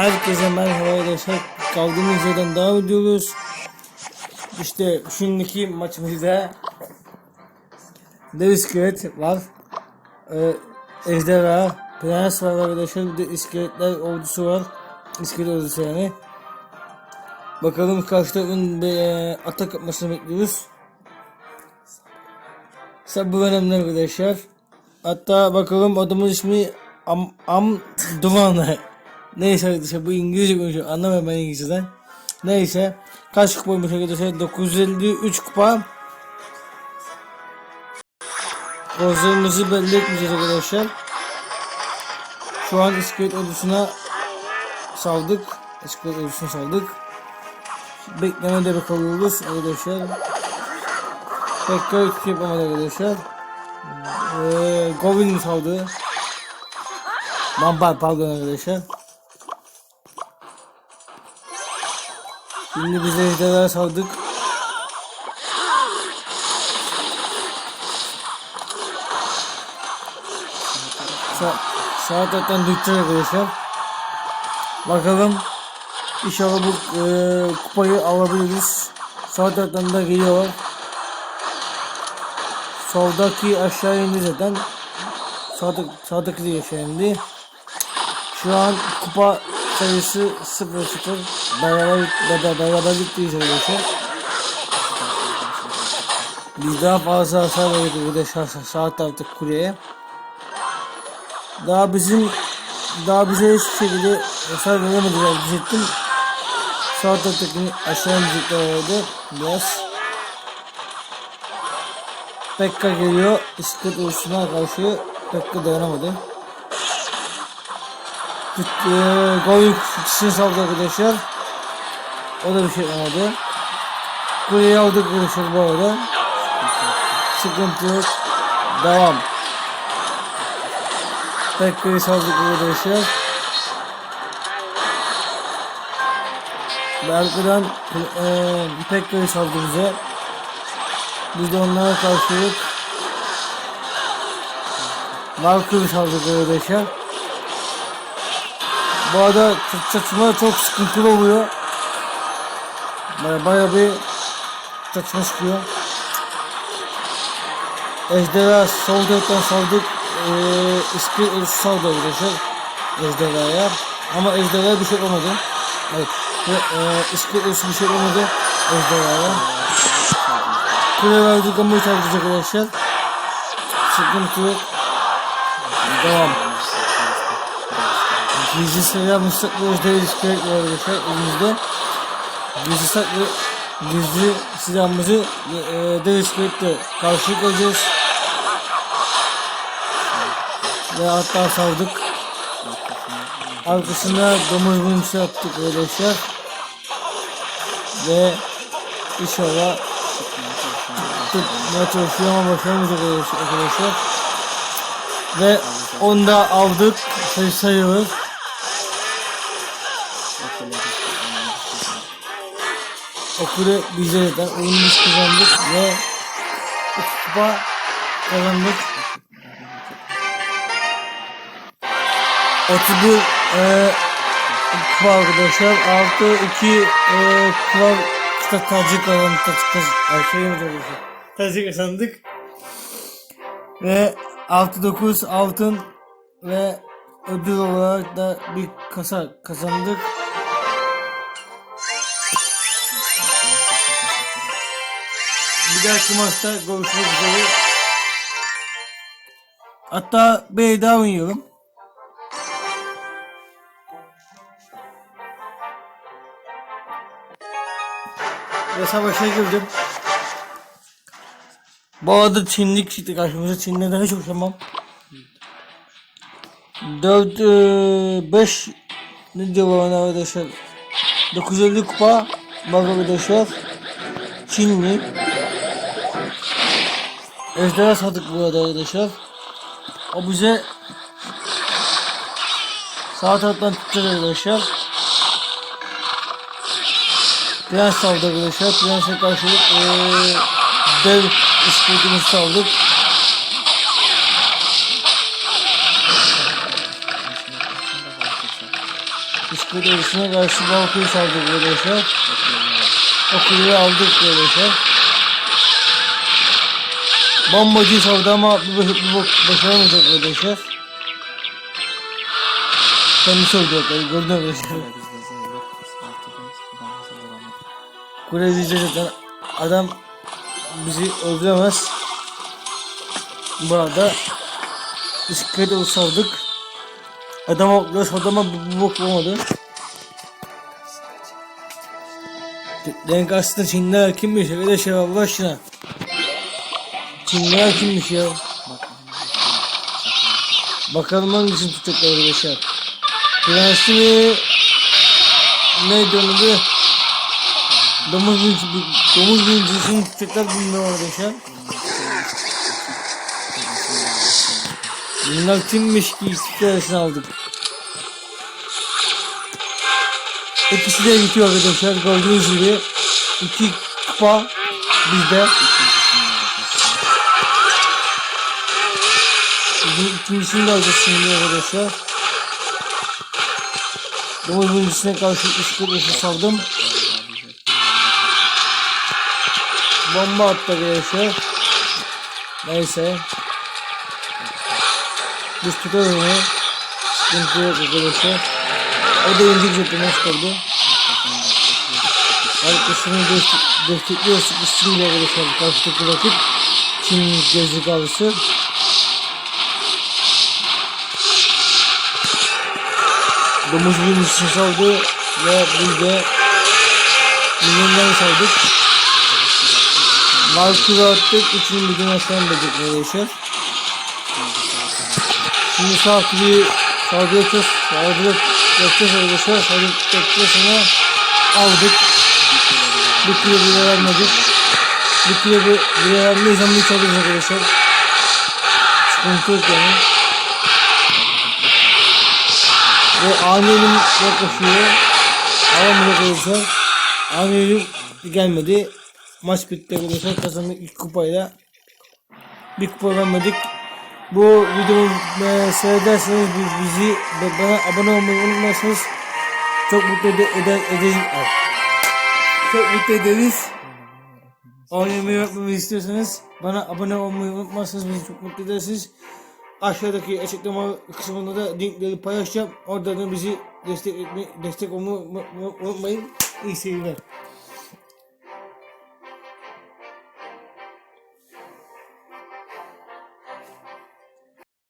Herkese merhaba arkadaşlar. Kaldığımız yerden devam ediyoruz. İşte şimdiki maçımızda Dev iskelet var. Ee, ejderha, prens var arkadaşlar. Bir de iskeletler ordusu var. İskelet ordusu yani. Bakalım karşıda ön e, atak yapmasını bekliyoruz. Sabır önemli arkadaşlar. Hatta bakalım adamın ismi Am, Am Dumanı. Neyse arkadaşlar bu İngilizce konuşuyor. Anlamıyorum ben İngilizceden. Neyse. Kaç kupaymış arkadaşlar? 953 kupa. Kozlarımızı belli etmeyeceğiz arkadaşlar. Şu an iskelet ordusuna saldık. İskelet ordusuna saldık. Beklemede bakalıyoruz arkadaşlar. Pek kötü şey yapamadı arkadaşlar. Ee, Govin saldı. Vampir pardon arkadaşlar. Şimdi biz ejderha saldık. Sa sağ taraftan dükkan arkadaşlar. Bakalım. İnşallah bu e, kupayı alabiliriz. Sağ taraftan da geliyorlar. Soldaki aşağı indi zaten. Sağda, sağdaki de aşağı indi. Şu an kupa sayısı 0-0. Beraber, beraber, beraber bittiyiz arkadaşlar. Biz daha fazla hasar verdik arkadaşlar sağ, sağ taraftaki kuleye. Daha bizim daha bize hiçbir şekilde hasar veremediler diyecektim. Sağ taraftaki aşağı inecekler orada biraz. Pekka geliyor. İsket ulusuna karşı Pekka dayanamadı. Eee Goyuk ikisini saldı arkadaşlar. O da bir şey yapamadı. Kuleyi aldık arkadaşlar bu arada. Sıkıntı yok. Devam. Pekka'yı saldık arkadaşlar. Ve arkadan eee Pekka'yı saldı bize. Biz de onlara karşılık Valkyrie saldık arkadaşlar. Bu arada çatışma çok sıkıntılı oluyor. Baya, baya bir çatışma çıkıyor. Ejderha sol taraftan saldık. Ee, İskil saldı arkadaşlar. Ejderhaya. Ama ejderhaya bir şey olmadı. Evet. Ve, e, İskil bir şey olmadı. Ejderhaya. Kule verdik ama hiç arkadaşlar. Sıkıntı yok. Devam. Gizli müstakil özel iskelet var arkadaşlar elimizde. Gizli saklı gizli silahımızı e, dev iskeletle karşılık alacağız. Ve hatta savdık. Arkasında domuz bölümsü attık arkadaşlar. Ve inşallah tutmaya çalışıyor ama başaramayacak arkadaşlar. Ve onu da aldık. Sayı sayıyoruz. Okulu bize zaten oyunu biz kazandık ve kupa kazandık. 31 e, kupa arkadaşlar. Artı 2 e, kupa işte tacı kazandık. Tacı kazandık. Şey arkadaşlar. Tacı kazandık. Ve artı 9 altın ve ödül olarak da bir kasa kazandık. Bir dahaki maçta görüşmek üzere. Hatta bir daha oynuyorum. Ve savaşa girdim. Bu arada Çinlik çıktı karşımıza. Çin'den hiç hoşlanmam. 4 5 ne diyor bana arkadaşlar? 950 kupa bak arkadaşlar. Çinli. Ejderha sadık bu arada arkadaşlar. O bize sağ taraftan tutacak arkadaşlar. Prens saldı arkadaşlar. Prens'e karşılık ee, dev iskeletimizi saldık. Bisiklet yarışına karşı Balkıyı saldık arkadaşlar. O aldık arkadaşlar. Bombacı savdı ama bir, bir bok başaramayacak arkadaşlar. Kendi savdı arkadaşlar. Gördün arkadaşlar. Adamımıza vuramadık. Kule diyeceğiz zaten. Adam bizi öldüremez. Bu arada bisiklete savdık. Adam okla savdı bir, bir bok olmadı. Renk aslında Çinliler kimmiş arkadaşlar Allah aşkına. Çinliler kimmiş ya? Bakalım hangisini tutacaklar arkadaşlar. Prensi mi? Neydi onun adı? Domuz domuz birincisini tutacaklar bilmiyorum arkadaşlar. Bunlar kimmiş ki istiklalesini aldık. İkisi de bitiyor arkadaşlar gördüğünüz gibi. iki kupa bizde. İkincisini de alacağız şimdi arkadaşlar. Domuz birincisine karşı istiklalesi saldım. Bomba attı arkadaşlar. Neyse. Biz tutarız onu. Sıkıntı yok arkadaşlar. O da zaten nasıl kaldı. Arkasını destek, destekliyor sıkışsın diye arkadaşlar. Karşıdaki rakip. Çin gezdik avcısı. Domuz birincisini saldı ve biz de milyonları saldık. Markı attık. Üçünün bir gün aşağı inecek arkadaşlar. Şimdi sağ sağda yapacağız. Sağda yapacağız arkadaşlar. Sağda yapacağız sonra aldık. Bir kilo bile vermedik. Bir kilo bile vermeyiz ama hiç alırız arkadaşlar. Sıkıntı yok yani. Ve ani elim yaklaşıyor. Alamıyor arkadaşlar. Ani elim gelmedi. Maç bitti arkadaşlar. Kazandık ilk kupayla. Bir kupa vermedik. Bu videomu e, seyrederseniz bi- bizi bana abone olmayı unutmazsanız çok mutlu ede- eder, ederiz. Çok mutlu ederiz. Oynamayı yapmamı istiyorsanız bana abone olmayı unutmazsanız bizi çok mutlu edersiniz. Aşağıdaki açıklama kısmında da linkleri paylaşacağım. Orada da bizi destek etmeyi, destek olmayı unutmayın. İyi seyirler.